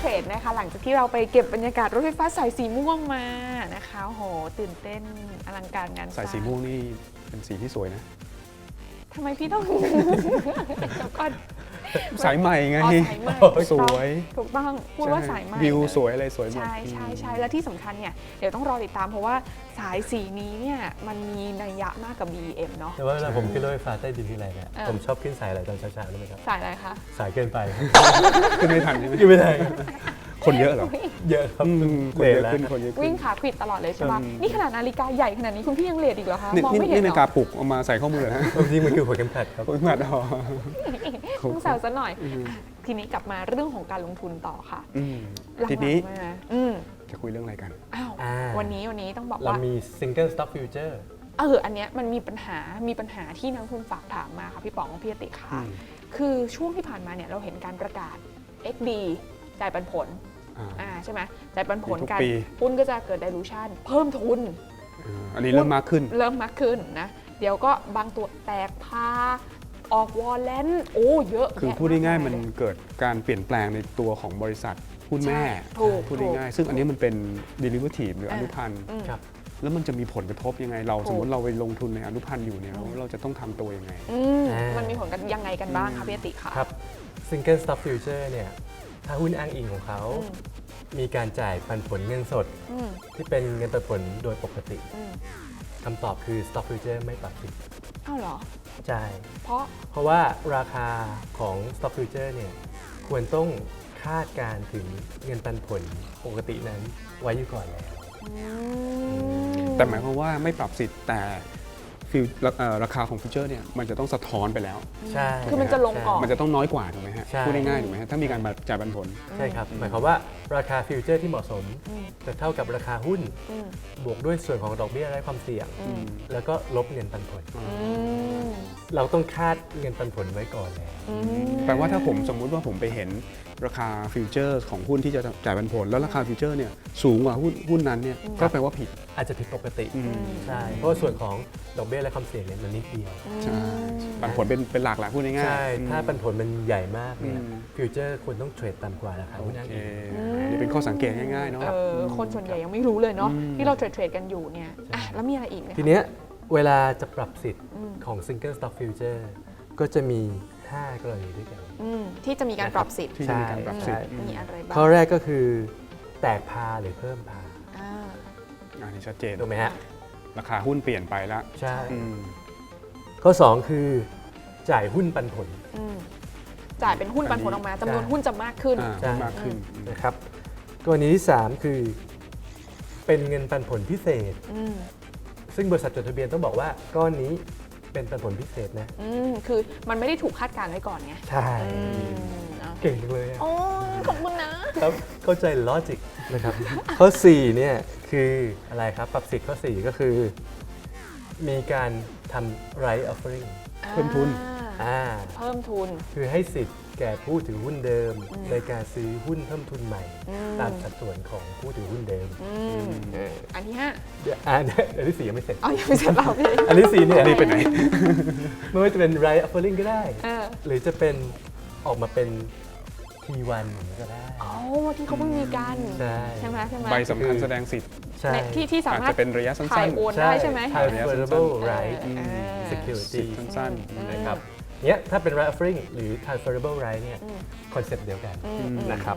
เทรดนะคะ หลังจากที่เราไปเก็บบรรยากาศรถไฟฟ้าสายสีม่วงมานะคะโหตื่นเต้นอลังการงานร้สายสีม่วงนี่เป็นสีที่สวยนะทำไมพี่ต้องเดี๋ยวก่อน สายใหม่ไง อ๋อสายไหมสวย ถูกต้องพูดว่าสายไหมวิวสวยอะไรสวยหมด ใช่ใช่ใช่และที่สำคัญเนี่ยเดี๋ยวต้องรอติดตามเพราะว่าสายสีนี้เนี่ยมันมีนัยยะมากกับ BM เนาะ แต่ว่าเวลาผมขึ้นรถไฟฟ้าใต้ดินทีไรเนี่ยเออ ผมชอบขึ้นสายอะไรตอนเช้าๆรู้ไหมครับ สายอะไรคะ สายเกินไปขึ้นไม่ทันใช่ไหมขึ้นไม่ได้ ครับคนเยอะเหรอเยอะครับอืมคนเลเยทอะแล้วขึ้นคนเยอะขึ้วิ่งนขาขวิดตลอดเลยใช่ปะอืม นี่ขนาดนาฬิกาใหญ่ขนาดนี้คุณพี่ยังเลทอีกเหรอคะนี่มองนี่ไม่เห็นนี่เหรนาอฬิกาปลุกเอามาใส่ข้อมือนะความจริงมันคือหัวเข็มขัดครับ โอ้ยมาดอต้องแซวซะหน่อยอะทีนี้กลับมาเรื่องของการลงทุนต่อค่ะอืมหลังๆทีนี้มาอืมจะคุยเรื่องอะไรกัน อ้าวอ่า วันนี้วันนี้ต้องบอกเราว่า มี single stock future เออ อันเนี้ยมันมีปัญหา มีปัญหาที่นักลงทุนฝากถามมาค่ะพี่ป๋องพี่อติค่ะ อืม คือช่วงที่ผ่านมาเนี่ยเราเห็นการประกาศ XD จ่ายปันผลอ่า อ่าใช่ไหมจ่ายปันผลทุกกันปี หุ้นก็จะเกิด dilution เพิ่มทุน อ่าอันนี้เริ่มมากขึ้น เริ่มมากขึ้นนะ เดี๋ยวก็บางตัวแตกพา ออกวอลเลนโอ้เยอะคือแะพูดง่ายๆมันเลเกิดการเปลี่ยนแปลงในตัวของบริษัทหุ้นแม่ใช่ถูกพูดถูก ง่ายๆซึ่งอันนี้มันเป็น derivative หรือออ่า นุพันธ์อืม ครับ แล้วมันจะมีผลกระทบยังไง เราถูก สมมติเราไปลงทุนในอนุพันธ์อยู่เนี่ยเราเราจะต้องทำตัวยังไง อืมอ่ามั มันมีผลกันยังไงกันบ้างคะพี่อติคะ ครับ single stock future เนี่ย ถ้าหุ้นอ้างอิงของเขา อืม มีการจ่ายปันผลเงินสด อืมที่เป็นเงินปันผลโดยปกติอืมคำตอบคือ stock future ไม่ปรับสินอ้าวเหรอ ใช่ เพราะเพราะว่าราคาของ stock future เนี่ยควรต้องคาดการณ์ถึงเงินปันผลปกตินั้นไว้อยู่ก่อนแล้ว อืมแต่หมายความว่าไม่ปรับสิทธิ์แต่ ฟิวเอ่อราคาของฟิวเจอร์เนี่ยมันจะต้องสะท้อนไปแล้ว ใช่คือมันจะลงก่อนมันจะต้องน้อยกว่าถูกไหมฮะใช่ พูดง่ายๆถูกไหมฮะถ้ามีการจ่ายปันผล ใช่ครับ หมายความว่าราคาฟิวเจอร์ที่เหมาะสม อืม จะเท่ากับราคาหุ้น อืมบวกด้วยส่วนของดอกเบี้ยไร้ความเสี่ยงอืมแล้วก็ลบเงินปันผล อืมเราต้องคาดเงินปันผลไว้ก่อนแล้ว อืม แปลว่าถ้าผมสมมุติว่าผมไปเห็น ราคาฟิวเจอร์ของหุ้นที่จะจ่ายปันผล แล้วราคาฟิวเจอร์เนี่ยสูงกว่าหุ้นหุ้นนั้นเนี่ยก็แปลว่าผิด อาจจะผิดปกติอืมใช่เพราะว่าส่วนของดอกเบี้ยและความเสี่ยงเนี่ยมันนิดเดียวใช่ปันผลเป็นเป็นหลักแหละพูดง่ายๆใช่อืมถ้าปันผลมันใหญ่มากเนี่ยอืมฟิวเจอร์ควรต้องเทรดต่ำกว่าราคาโอหุ้นอ้างเคอิงอันนี่เป็นข้อสังเกตง่ายๆเนาะเออคนส่วนใหญ่ยังไม่รู้เลยเนาะที่เราเทรดเทรดกันอยู่เนี่ยอะแล้วมีอะไรอีกไหมคะทีเนี้ยเวลาจะปรับสิทธิ์อืมของ Single Stock Future ก็จะมี 5 กรณีด้วยกัน อืมที่จะมีการปรับสิทธิ์ที่จะมีการปรับสิทธิ์ใช่มีอะไรบ้างข้อแรกก็คือแตกพาหรือเพิ่มพาอ่าอันนี้ชัดเจนถูกไหมฮะราคาหุ้นเปลี่ยนไปแล้วใช่อืมข้อ 2 คือจ่ายหุ้นปันผล อืมจ่ายเป็นหุ้นปันผลออกมาจำนวนใช่หุ้นจะมากขึ้น อ่าใช่ มากขึ้นนะครับกรณีที่ 3 คือ เป็นเงินปันผลพิเศษ อืมซึ่งบริษัทจดทะเบียนต้องบอกว่าก้อนนี้ เป็นปันผลพิเศษนะ อืมคือมันไม่ได้ถูกคาดการณ์ไว้ก่อนไงใช่ อืมเอาเก่งจังเลยอะโอ้ขอบคุณนะ ครับเข้าใจลอจิกนะครับ ข้อ4เนี่ยคืออะไรครับปรับสิทธิ์ข้อ 4 ก็คือ มีการทำ right offering เพิ่มทุน อ่า อ่าเพิ่มทุน คือให้สิทธิ์แก่ผู้ถือหุ้นเดิมอืมในการซื้อหุ้นเพิ่มทุนใหม่ อืม ตามสัดส่วนของผู้ถือหุ้นเดิมอืมอันที่ห้าเดี๋ยวอ่าอันที่สี่ยังไม่เสร็จ เอายังไม่เสร็จเราพี่ อันที่สี่เนี่ยรีบไปไหน ไม่ว่าจะเป็น right offering ก็ได้ เออ หรือจะเป็นออกมาเป็น T1 อย่างนี้ก็ได้อ๋อที่เขาเพิ่งมีกันใช่ใช่ ไหมใช่ไหมใบสำคัญแสดงสิทธิ์ ใช่ ในที่ที่สาอาจมารถจะเป็นระยะสั้ถ่ายนโอนได้ใช่ไหม transferable เออ right เออๆ security สิทธิ์สั้นอืมนะครับ เนี้ยถ้าเป็น right offering หรือ transferable right เนี่ยอืมคอนเซ็ปต์เดียวกันอืมอืมนะครับ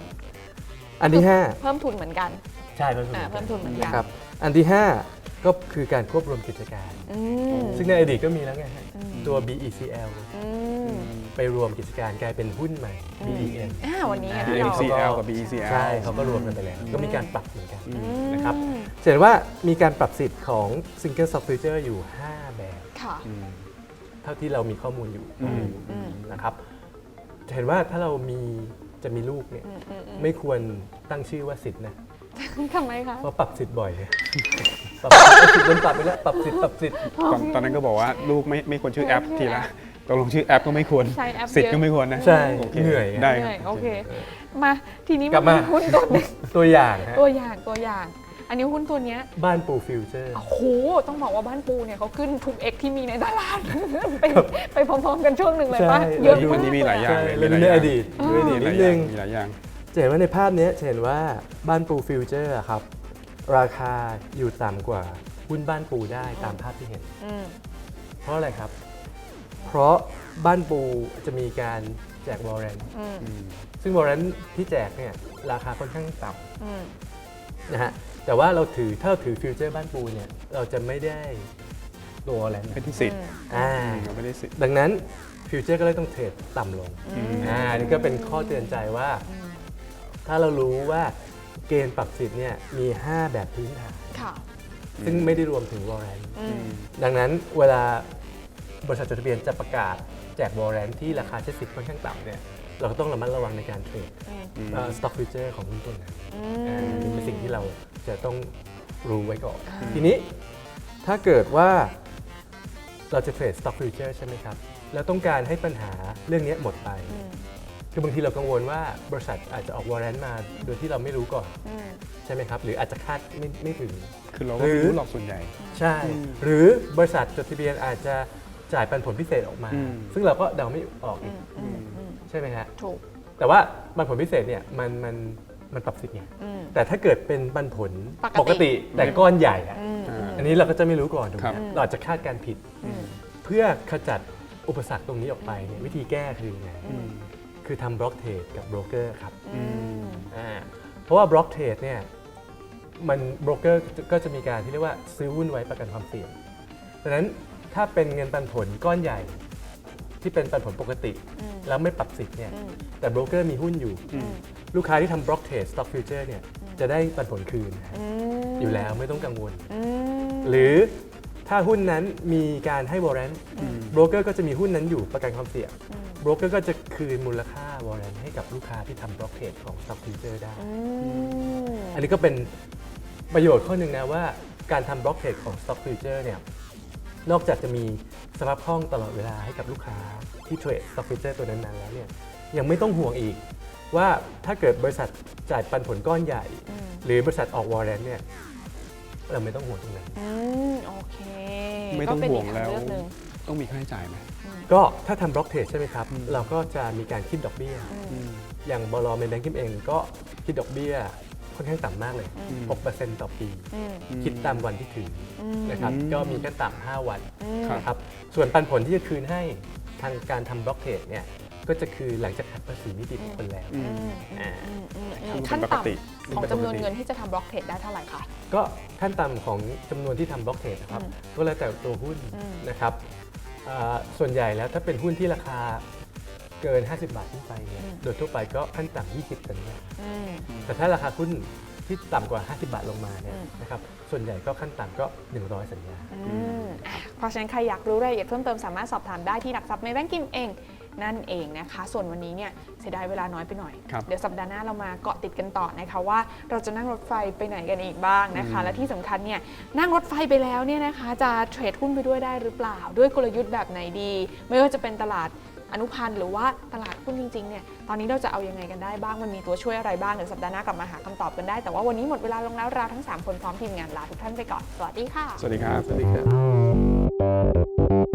อันที่ เพิ่มทุนเหมือนกัน5 ใช่เพิ่มทุนอ่าเพิ่มทุนเหมือนกันนะครับ อันที่ 5 ก็คือการควบรวมกิจการ อืมซึ่งในอดีตก็มีแล้วไงฮะตัว BECL อืมไปรวมกิจการกลายเป็นหุ้นใหม่ BEM อ่าวันนี้ไงอ่าที่เรา BECL กับ BECL ใช่เขาก็รวมกันไปแล้ว ก็มีการปรับเหมือนกันอืมนะครับจะเห็นว่ามีการปรับสิทธิ์ของ Single Stock Future อยู่ 5 แบบ ค่ะ เท่าที่เรามีข้อมูลอยู่อืม อืมนะครับจะเห็นว่าถ้าเรามีจะมีลูกเนี่ยอืมอืมอืมไม่ควรตั้งชื่อว่าสิทธิ์นะ ทำไมคะ เพราะปรับสิทธิ์บ่อยเลยปรับสิทธิ์โดนปรับไปแล้ว ปรับสิทธิ์ปรับสิทธิ์ตอนตอนนั้นก็บอกว่าลูกไม่ไม่ควรชื่อแอปทีละตกลงชื่อแอปก็ไม่ควรใช้แอปสิทธิ์เยก็อะไม่ควรนะใช่ โคเหนื่อยได้เหคนื่รัอยบโอเค มาทีนี้กลับมาหุ้นตัวหนึงตัวอย่างฮะตัวอย่างตัวอย่าง อันนี้หุ้นตัวเนี้ยบ้านปูฟิวเจอร์ โอ้โหต้องบอกว่าบ้านปูเนี่ยเขาขึ้นทุกเอ็กที่มีในตลาด ไปไปพร้อมๆกันช่วงหนึ่งเลยป่ะใช่ เยอะดูมาอักนนี้มีหลายอย่างใช่เลยแล้วมีในหลายออย่างดีตด้วยอดีตมีหนิลายดอย่านึงงมีหลายอย่าง จะเห็นว่าในภาพเนี้ยจะเห็นว่าบ้านปูฟิวเจอร์อะครับ ราคาอยู่ต่ำกว่าหุ้นบ้านปูได้ตามภาพที่เห็น อืม เพราะอะไรครับ เพราะบ้านปูจะมีการแจกวอร์เรนอืมอืมซึ่งวอร์เรนที่แจกเนี่ยราคาค่อนข้างต่อืมำนะฮะ แต่ว่าเราถือถ้าเราถือฟิวเจอร์บ้านปูเนี่ยเราจะไม่ได้ตัววอร์เรนเป็นที่สิทธิ์อ่าเราไม่ได้สิทธิ์ดังนั้นฟิวเจอร์ก็เลยต้องเทรดต่ำลงอ่าอันนี่ก็เป็นข้อเตือนใจว่า ถ้าเรารู้ว่าเกณฑ์ปรับสิทธิ์เนี่ยมี 5 แบบพื้นฐานค่ะซึ่งไม่ได้รวมถึงวอร์เรนอืมดังนั้นเวลาบริษัทจดทะเบียนจะประกาศแจกวอร์เรนที่ราคาใช้สิทธิ์ค่อนข้างต่ำเนี่ย เราก็ต้องระมัดระวังในการเทรดอืมสต็อกฟิวเจอร์ของหุ้นตัวนั้นอือ่ามนี่เป็นสิ่งที่เราจะต้องรู้ไว้ก่อนอ่าทีนี้ถ้าเกิดว่าเราจะเทรดสต็อกฟิวเจอร์ใช่ไหมครับ แล้วต้องการให้ปัญหาเรื่องนี้หมดไปอืมคือบางทีเรากังวลว่าบริษัทอาจจะออกวอร์เรนต์มาโดยที่เราไม่รู้ก่อนอืมใช่ไหมครับ หรืออาจจะคาดไม่ไม่ถึง คือเราก็ไม่รู้หรอกส่วนใหญ่ ใช่ หรือบริษัทจดทะเบียนอาจจะจ่ายปันผลพิเศษออกมาอืมซึ่งเราก็เดาไม่ออกอือีกมอืมอืม ใช่ไหมฮะ ถูก แต่ว่าปันผลพิเศษเนี่ยมันมันมันปรับสิทธิ์ไง อืม แต่ถ้าเกิดเป็นปันผลปปกกติติ แต่ก้อนใหญ่อะอืมอืมอันนี้เราก็จะไม่รู้ก่อนถูกไหครัมบเราอาจจะคาดการณ์ผิด อืม เพื่อขจัดอุปสรรคตรงนี้ออกไปเนี่ยวิธีแก้คือไงอืมคือทำบล็อกเทรดกับโบรกเกอร์ครับ อืม อ่าเพราะว่าบล็อกเทรดเนี่ยมันโบรกเกอร์ก็จะมีการที่เรียกว่าซื้อหุ้นไว้ประกันความเสี่ยงดังนั้นถ้าเป็นเงินปันผลก้อนใหญ่ ที่เป็นปันผลปกติอืมแล้วไม่ปรับสิทธิ์เนี่ยอืมแต่โบรกเกอร์มีหุ้นอยู่อืมลูกค้าที่ทำบล็อกเทรดสต็อกฟิวเจอร์เนี่ยจะได้ปันผลคืนนะฮะอืมอยู่แล้วไม่ต้องกังวลอืมหรือถ้าหุ้นนั้นมีการให้วอร์เรนต์อืมโบรกเกอร์ก็จะมีหุ้นนั้นอยู่ประกันความเสี่ยงอืมโบรกเกอร์ก็จะคืนมูลค่าวอร์เรนต์ให้กับลูกค้าที่ทำบล็อกเทรดของ Stock Future ได้อืมอันนี้ก็เป็นประโยชน์ข้อหนึ่งนะว่าการทำบล็อกเทรดของ Stock Future เนี่ย นอกจากจะมีสภาพคล่องตลอดเวลาให้กับลูกค้าที่เทรด Stock Future ตัวนั้นๆแล้วเนี่ยยังไม่ต้องห่วงอีก ว่าถ้าเกิดบริษัทจ่ายปันผลก้อนใหญ่ อืม หรือบริษัทออกวอร์เรนต์เนี่ยเราไม่ต้องห่วงตรงนั้น อืมโอเคไม่ต้องก็เป็นห่วอีงกแล้วทางเลือกหนึ่ง ต้องมีค่าใช้จ่ายไหมก็ถ้าทำบล็อกเทรดใช่ไหมครับ เราก็จะมีการคิดดอกเบี้ย อืม อย่างบลเมนแบงกิ้งเองก็คิดดอกเบี้ย ค่อนข้างต่ำมากเลยอืม6%ต่อปีอืมคิดตามวันที่ถืออืมนะครับอืมก็มีขั้นต่ำ5วันอืมครับ นะครับ ส่วนปันผลที่จะคืนให้ทางการทำบล็อกเทรดเนี่ย ก็จะคือหลังจากหักภาษีนิติบุคคลแล้ว อือืมมอืมอืมอืมอืมทำเป็นขั้นปกติต่ำของจำนวนเงินที่จะทำบล็อกเทรดได้เท่าไหร่คะ ก็ขั้นต่ำของจำนวนที่ทำบล็อกเทรดนะครับ อืมก็แล้วแต่ตัวหุ้นอืม นะครับอ่าส่วนใหญ่แล้วถ้าเป็นหุ้นที่ราคา เกิน 50 บาทขึ้นไปเนี่ยโดยทั่วไปก็ขั้นต่ำ20สัญญาอืม แต่ถ้าราคาหุ้นที่ต่ำกว่า 50 บาทลงมาเนี่ยอืม นะครับส่วนใหญ่ก็ขั้นต่ำก็ 100 สัญญา อืมอะเพราะฉะนั้นใครอยากรู้รายละเอียดเพิ่มเติมสามารถสอบถามได้ที่หลักทรัพย์ในแบงก์กิมเอง นั่นเองนะคะ ส่วนวันนี้เนี่ยเสียดายเวลาน้อยไปหน่อย ครับเดี๋ยวสัปดาห์หน้าเรามาเกาะติดกันต่อนะคะว่าเราจะนั่งรถไฟไปไหนกันอีกบ้างนะคะและที่สำคัญเนี่ยนั่งรถไฟไปแล้วเนี่ยนะคะ จะเทรดหุ้นไปด้วยได้หรือเปล่า ด้วยกลยุทธ์แบบไหนดี ไม่ว่าจะเป็นตลาด อนุพันธ์หรือว่าตลาดหุ้นจริงๆเนี่ยตอนนี้เราจะเอายังไงกันได้บ้างมันมีตัวช่วยอะไรบ้างเดี๋ยวสัปดาห์หน้ากลับมาหาคำตอบกันได้ แต่ว่าวันนี้หมดเวลาลงแล้วเราทั้งสามคนพร้อมทีมงานลาทุกท่านไปก่อนสวัสดีค่ะสวัสดีครับสวัสดีครับ